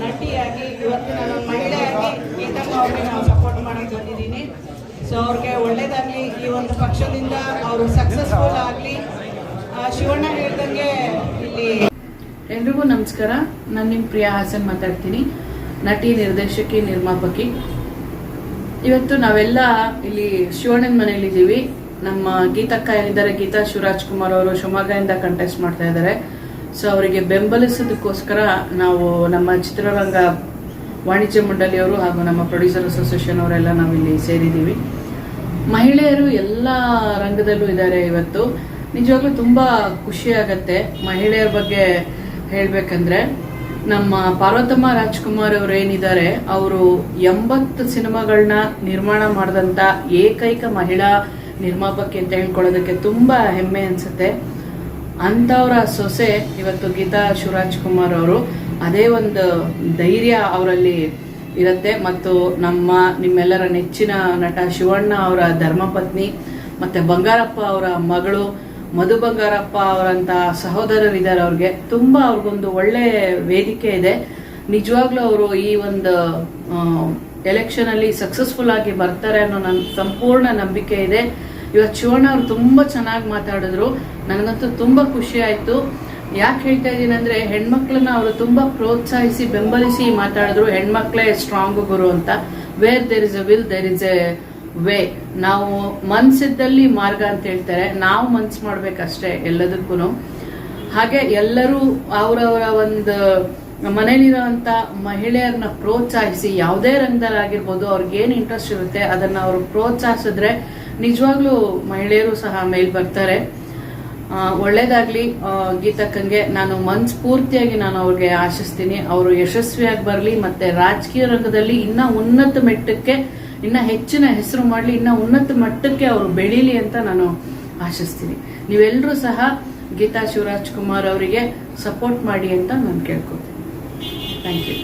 ನಟಿಯಾಗಿ ಇವತ್ತು ನಾನು ಮಹಿಳೆಯಾಗಿ ಗೀತಮ್ಮ ಅವ್ರಿಗೆ ನಾವು ಸಪೋರ್ಟ್ ಮಾಡಕ್ಕೆ ಬಂದಿದ್ದೀನಿ ಸೊ ಅವ್ರಿಗೆ ಒಳ್ಳೇದಾಗಲಿ ಈ ಒಂದು ಪಕ್ಷದಿಂದ ಅವರು ಸಕ್ಸಸ್ಫುಲ್ ಆಗಲಿ ಶಿವಣ್ಣ ಹೇಳ್ದಂಗೆ ಇಲ್ಲಿ ಎಲ್ರಿಗೂ ನಮಸ್ಕಾರ. ನಾನು ನಿಮ್ಮ ಪ್ರಿಯಾ ಹಾಸನ್ ಮಾತಾಡ್ತೀನಿ. ನಟಿ ನಿರ್ದೇಶಕಿ ನಿರ್ಮಾಪಕಿ ಇವತ್ತು ನಾವೆಲ್ಲ ಇಲ್ಲಿ ಶಿವಣ್ಣನ ಮನೇಲಿದ್ದೀವಿ ನಮ್ಮ ಗೀತಕ್ಕ ಏನಿದ್ದಾರೆ, ಗೀತಾ ಶಿವರಾಜ್ ಕುಮಾರ್ ಅವರು ಶಿವಮೊಗ್ಗದಿಂದ ಕಂಟೆಸ್ಟ್ ಮಾಡ್ತಾ ಇದ್ದಾರೆ. ಸೊ ಅವರಿಗೆ ಬೆಂಬಲಿಸೋದಕ್ಕೋಸ್ಕರ ನಾವು ನಮ್ಮ ಚಿತ್ರರಂಗ ವಾಣಿಜ್ಯ ಮಂಡಳಿಯವರು ಹಾಗೂ ನಮ್ಮ ಪ್ರೊಡ್ಯೂಸರ್ ಅಸೋಸಿಯೇಷನ್ ಅವರೆಲ್ಲ ನಾವಿಲ್ಲಿ ಸೇರಿದ್ದೀವಿ. ಮಹಿಳೆಯರು ಎಲ್ಲ ರಂಗದಲ್ಲೂ ಇದ್ದಾರೆ ಇವತ್ತು. ನಿಜವಾಗ್ಲೂ ತುಂಬ ಖುಷಿ ಆಗತ್ತೆ ಮಹಿಳೆಯರ ಬಗ್ಗೆ ಹೇಳಬೇಕಂದ್ರೆ. ನಮ್ಮ ಪಾರ್ವತಮ್ಮ ರಾಜ್ಕುಮಾರ್ ಅವರು ಏನಿದ್ದಾರೆ, ಅವರು ಎಂಬತ್ತು ಸಿನಿಮಾಗಳನ್ನ ನಿರ್ಮಾಣ ಮಾಡಿದಂತ ಏಕೈಕ ಮಹಿಳಾ ನಿರ್ಮಾಪಕಿ ಅಂತ ಹೇಳ್ಕೊಳ್ಳೋದಕ್ಕೆ ತುಂಬಾ ಹೆಮ್ಮೆ ಅನ್ಸುತ್ತೆ. ಅಂತವರ ಸೊಸೆ ಇವತ್ತು ಗೀತಾ ಶಿವರಾಜ್ ಕುಮಾರ್ ಅವರು, ಅದೇ ಒಂದು ಧೈರ್ಯ ಅವರಲ್ಲಿ ಇರುತ್ತೆ. ಮತ್ತು ನಮ್ಮ ನಿಮ್ಮೆಲ್ಲರ ನೆಚ್ಚಿನ ನಟ ಶಿವಣ್ಣ ಅವರ ಧರ್ಮಪತ್ನಿ, ಮತ್ತೆ ಬಂಗಾರಪ್ಪ ಅವರ ಮಗಳು ಮಧು ಬಂಗಾರಪ್ಪ ಅವರಂತ ಸಹೋದರರಿದ್ದಾರೆ ಅವ್ರಿಗೆ. ತುಂಬಾ ಅವ್ರಿಗೊಂದು ಒಳ್ಳೆ ವೇದಿಕೆ ಇದೆ. ನಿಜವಾಗ್ಲೂ ಅವರು ಈ ಒಂದು ಎಲೆಕ್ಷನ್ ಅಲ್ಲಿ ಸಕ್ಸಸ್ಫುಲ್ ಆಗಿ ಬರ್ತಾರೆ ಅನ್ನೋ ನನ್ನ ಸಂಪೂರ್ಣ ನಂಬಿಕೆ ಇದೆ. ಇವತ್ತು ಶಿವಣ್ಣ ಅವರು ತುಂಬಾ ಚೆನ್ನಾಗಿ ಮಾತಾಡಿದ್ರು. ನನಗಂತೂ ತುಂಬಾ ಖುಷಿ ಆಯ್ತು. ಯಾಕೆ ಹೇಳ್ತಾ ಇದ್ದೀನಿ ಅಂದ್ರೆ, ಹೆಣ್ಮಕ್ಳನ್ನ ಅವರು ತುಂಬಾ ಪ್ರೋತ್ಸಾಹಿಸಿ ಬೆಂಬಲಿಸಿ ಮಾತಾಡಿದ್ರು. ಹೆಣ್ಮಕ್ಳೇ ಸ್ಟ್ರಾಂಗ್ ಗುರು ಅಂತ. Where there is a will there is a way, ನಾವು ಮನ್ಸಿದ್ದಲ್ಲಿ ಮಾರ್ಗ ಅಂತ ಹೇಳ್ತಾರೆ. ನಾವು ಮನ್ಸ್ ಮಾಡ್ಬೇಕಷ್ಟೇ ಎಲ್ಲದಕ್ಕೂ ಹಾಗೆ ಎಲ್ಲರೂ ಅವರವರ ಒಂದು ಮನೇಲಿರುವಂತ ಮಹಿಳೆಯರನ್ನ ಪ್ರೋತ್ಸಾಹಿಸಿ, ಯಾವುದೇ ರಂಗದಲ್ಲಾಗಿರ್ಬೋದು, ಅವ್ರಿಗೆ ಏನು ಇಂಟ್ರೆಸ್ಟ್ ಇರುತ್ತೆ ಅದನ್ನ ಅವರು ಪ್ರೋತ್ಸಾಹಿಸಿದ್ರೆ ನಿಜವಾಗ್ಲೂ ಮಹಿಳೆಯರು ಸಹ ಮೇಲ್ ಬರ್ತಾರೆ. ಒಳ್ಳೇದಾಗ್ಲಿ ಗೀತಕ್ಕಂಗೆ ನಾನು ಮನ್ಸ್ಫೂರ್ತಿಯಾಗಿ ನಾನು ಅವ್ರಿಗೆ ಆಶಿಸ್ತೀನಿ. ಅವರು ಯಶಸ್ವಿಯಾಗಿ ಬರಲಿ, ಮತ್ತೆ ರಾಜಕೀಯ ರಂಗದಲ್ಲಿ ಇನ್ನ ಉನ್ನತ ಮಟ್ಟಕ್ಕೆ ಇನ್ನ ಹೆಚ್ಚಿನ ಹೆಸರು ಮಾಡಲಿ, ಇನ್ನ ಉನ್ನತ ಮಟ್ಟಕ್ಕೆ ಅವರು ಬೆಳೀಲಿ ಅಂತ ನಾನು ಆಶಿಸ್ತೀನಿ. ನೀವೆಲ್ಲರೂ ಸಹ ಗೀತಾ ಶಿವರಾಜ್ ಕುಮಾರ್ ಅವರಿಗೆ ಸಪೋರ್ಟ್ ಮಾಡಿ ಅಂತ ನಾನು ಕೇಳ್ಕೊತೀನಿ ಥ್ಯಾಂಕ್ ಯು